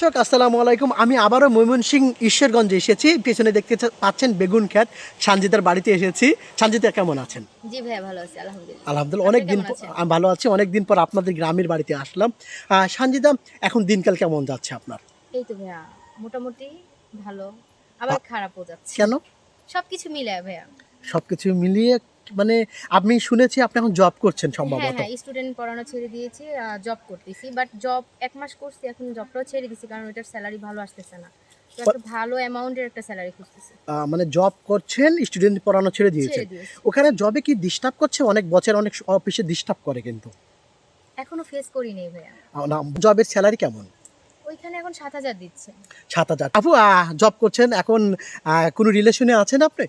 দর্শক আসসালামু আলাইকুম। আমি আবারও ময়মনসিং ঈশ্বরগঞ্জে এসেছি। পেছনে দেখতে পাচ্ছেন বেগুন খ্যাত সানজিদার বাড়িতে এসেছি। সানজিদা কেমন আছেন? জি ভাইয়া ভালো আছি আলহামদুলিল্লাহ। আলহামদুলিল্লাহ। অনেক দিন আমি ভালো আছি। অনেক দিন পর আপনাদের গ্রামের বাড়িতে আসলাম। সানজিদা এখন দিনকাল কেমন যাচ্ছে আপনার? এই তো ভাইয়া মোটামুটি ভালো আবার খারাপও যাচ্ছে। কেন? সবকিছু মিলে ভাইয়া। সবকিছু মিলিয়ে মানে আমি শুনেছি আপনি এখন জব করছেন হ্যাঁ সম্ভবত। হ্যাঁ স্টুডেন্ট পড়ানো ছেড়ে দিয়েছি জব করতেছি বাট জব এক মাস করছি এখন জবটাও ছেড়ে দিয়েছি কারণ ওটার স্যালারি ভালো আসতেছে না। ভালো অ্যামাউন্টের একটা স্যালারি খুঁজতেছি। মানে জব করছেন স্টুডেন্ট পড়ানো ছেড়ে দিয়েছেন। ওখানে জবে কি ডিস্টার্ব করছে? অনেক বছর অনেক অফিসে ডিস্টার্ব করে কিন্তু। এখনও ফেস করিনি ভাইয়া। জবের স্যালারি কেমন? ওইখানে এখন সাত হাজার দিচ্ছে। সাত হাজার। আপু জব করছেন এখন কোনো রিলেশনে আছেন আপনি?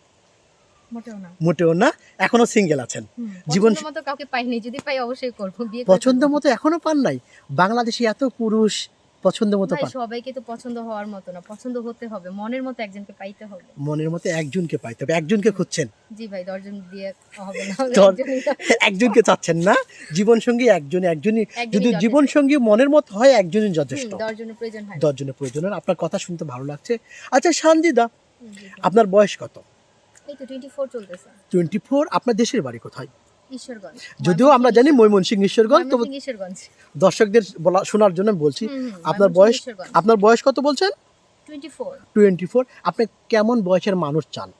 মোটেও না। এখনও সিঙ্গেল আছেন। জীবন- মতো কাউকে পাইনি যদি পাই অবশ্যই করব বিয়ে পছন্দ মতো এখনও পান নাই। বাংলাদেশে এত পুরুষ পছন্দ মতো পান। সবাইকে তো পছন্দ হওয়ার মতো না পছন্দ হতে হবে মনের মতো একজনকে পাইতে হবে। মনের মতো একজনকে পাইতে হবে একজনকে খুঁজছেন। জি ভাই দশজন দিয়ে হবে না একজনকে চাচ্ছেন না জীবন সঙ্গী একজন একজনই যদি জীবন সঙ্গী মনের মতো হয় একজনই যথেষ্ট। দশজনের প্রয়োজন হয়। দশজনের প্রয়োজন আপনার কথা শুনতে ভালো লাগছে। আচ্ছা ভাই। আপনার বয়স কত? এই তো চলতেছে। আপনার দেশের বাড়ি কোথায়? ঈশ্বরগঞ্জ। যদিও আমরা জানি ঈশ্বরগঞ্জ। দর্শকদের বলা শোনার জন্য বলছি আপনার বয়স আপনার বয়স কত বলছেন? টোয়েন্টি ফোর টোয়েন্টি ফোর আপনি কেমন বয়সের মানুষ চান?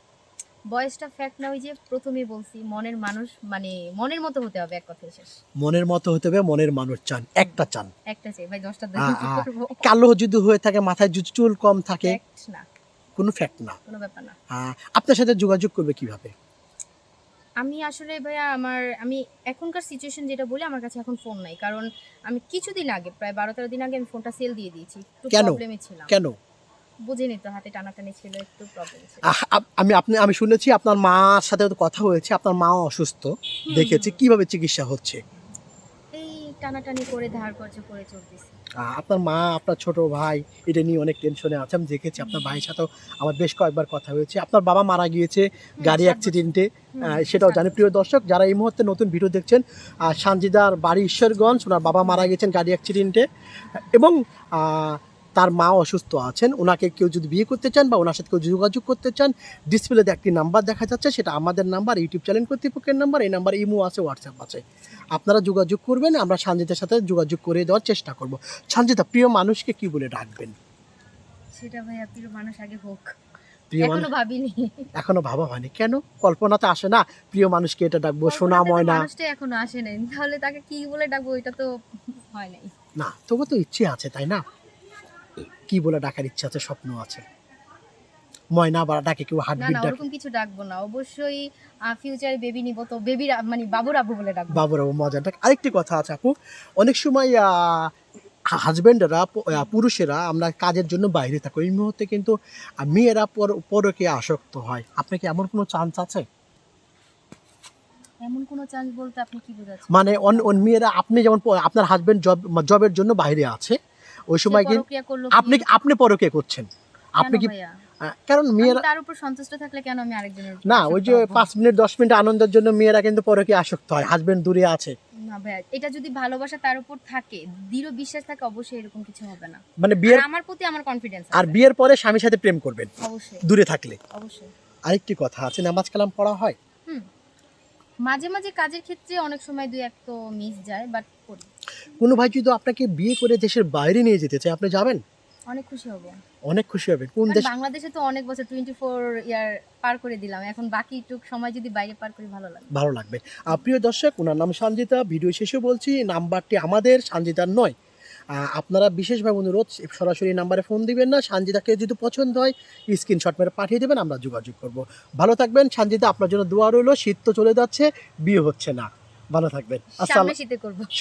বয়সটা ফ্যাক্ট না ওই যে প্রথমেই বলছি মনের মানুষ মানে মনের মতো হতে হবে এক কথায় শেষ। মনের মতো হতে হবে মনের মানুষ চান। একটা চান। একটা চাই ভাই দশটা আ, আ, কালো যদি হয়ে থাকে মাথায় চুল কম থাকে। না। কোনো ফ্যাক্ট না। কোনো ব্যাপার না। আপনার সাথে যোগাযোগ করবে কীভাবে? আমি আসলে ভাইয়া আমার আমি এখনকার সিচুয়েশন যেটা বলি আমার কাছে এখন ফোন নাই। কারণ আমি কিছুদিন আগে প্রায় বারো তেরো দিন আগে আমি ফোনটা সেল দিয়ে দিয়েছি। একটু কেন? প্রবলেমে ছিলাম। কেন? বুঝিনি তো হাতে টানাটানি ছিল একটু প্রবলেম ছিল। আমি আপনি আমি শুনেছি আপনার মার সাথে তো কথা হয়েছে আপনার মাও অসুস্থ। দেখেছি কীভাবে চিকিৎসা হচ্ছে? এই টানাটানি করে ধার করছে করে চলতেছি। আপনার মা আপনার ছোট ভাই এটা নিয়ে অনেক টেনশনে আছে আমি দেখেছি আপনার ভাইয়ের সাথেও আমার বেশ কয়েকবার কথা হয়েছে। আপনার বাবা মারা গিয়েছে গাড়ি অ্যাক্সিডেন্টে সেটাও জনপ্রিয় জানি। প্রিয় দর্শক যারা এই মুহূর্তে নতুন ভিডিও দেখছেন সানজিদার বাড়ি ঈশ্বরগঞ্জ ওনার বাবা মারা গিয়েছেন গাড়ি অ্যাক্সিডেন্টে এবং তার মা অসুস্থ আছেন ওনাকে কেউ যদি বিয়ে করতে চান বা ওনার সাথে কেউ যোগাযোগ করতে চান ডিসপ্লেতে একটি নাম্বার দেখা যাচ্ছে সেটা আমাদের নাম্বার ইউটিউব চ্যানেল কর্তৃপক্ষের নাম্বার এই নাম্বার ইমো আছে হোয়াটসঅ্যাপ আছে। আপনারা যোগাযোগ করবেন আমরা সানজিদার সাথে যোগাযোগ করে দেওয়ার চেষ্টা করব। সানজিদা প্রিয় মানুষকে কি বলে ডাকবেন? সেটা ভাইয়া প্রিয় মানুষ আগে হোক। এখনও ভাবিনি। এখনও ভাবা হয়নি। কেন? কল্পনাতে আসে না প্রিয় মানুষকে এটা ডাকবো সোনা ময়না। মানুষটা এখনও আসে নাই। তাহলে তাকে কি বলে ডাকবো এটা তো হয় নাই। না তবু তো ইচ্ছে আছে তাই না? কি বলে ডাকার ইচ্ছা আছে স্বপ্ন আছে। ময়না বা ডাকে কেউ হার্টবিট না ডাকে ওরকম কিছু ডাকবো না। অবশ্যই ফিউচারে বেবি নিব তো। বেবির মানে বাবুর আব্বু বলে ডাকবো। বাবুরা মজা ডাক আরেকটি কথা আছে আপু। অনেক সময় হাজবেন্ডরা পুরুষেরা আমরা কাজের জন্য বাইরে থাকি। এই মুহূর্তে কিন্তু মেয়েরা পর পরকে আসক্ত হয়। আপনার কি এমন কোনো চান্স আছে? এমন কোনো চান্স বলতে আপনি কি বোঝাচ্ছেন? মানে অন- মেয়েরা আপনি যেমন আপনার হাজবেন্ড জব জবের জন্য বাইরে আছে ওই সময় করল আপনি আপনি পরকে করছেন। আপনি কি কারণ মেয়েরা তার উপর সন্তুষ্ট থাকলে কেন আমি আরেকজনের না ওই যে? পাঁচ মিনিট দশ মিনিট আনন্দের জন্য মেয়েরা কিন্তু পরকে আসক্ত হয় হাজবেন্ড দূরে আছে। না ভাইয়া এটা যদি ভালোবাসা তার উপর থাকে দৃঢ় বিশ্বাস থাকে অবশ্যই এরকম কিছু হবে না। মানে বিয়ের আমার প্রতি আমার কনফিডেন্স আর বিয়ের পরে স্বামীর সাথে প্রেম করবেন অবশ্যই। দূরে থাকলে। অবশ্যই। আরেকটি কথা আছে নামাজ কালাম পড়া হয়? মাঝে মাঝে কাজের ক্ষেত্রে অনেক সময় দুই এক তো মিস যায় বাট করি। কোনো ভাই যদি আপনাকে বিয়ে করে দেশের বাইরে নিয়ে যেতে চায় আপনি যাবেন? অনেক খুশি হব। অনেক খুশি হবে। কোন দেশ বাংলাদেশে তো অনেক বছর টোয়েন্টি ফোর ইয়ার পার করে দিলাম। এখন বাকি টুক সময় যদি বাইরে পার করি ভালো লাগবে। ভালো লাগবে। আপ্রিয় প্রিয় দর্শক ওনার নাম সঞ্জিতা ভিডিও শেষে বলছি নাম্বারটি আমাদের সঞ্জিতার নয়। আপনারা বিশেষভাবে অনুরোধ সরাসরি নাম্বারে ফোন দিবেন না। সানজিদাকে যদি পছন্দ হয় স্ক্রিনশট মেরে পাঠিয়ে দেবেন আমরা যোগাযোগ করব। ভালো থাকবেন। সানজিদা আপনার জন্য দোয়া রইল শীত তো চলে যাচ্ছে বিয়ে হচ্ছে না। ভালো থাকবেন।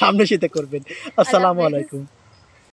সামনে শীতে করবেন। আসসালামু আলাইকুম।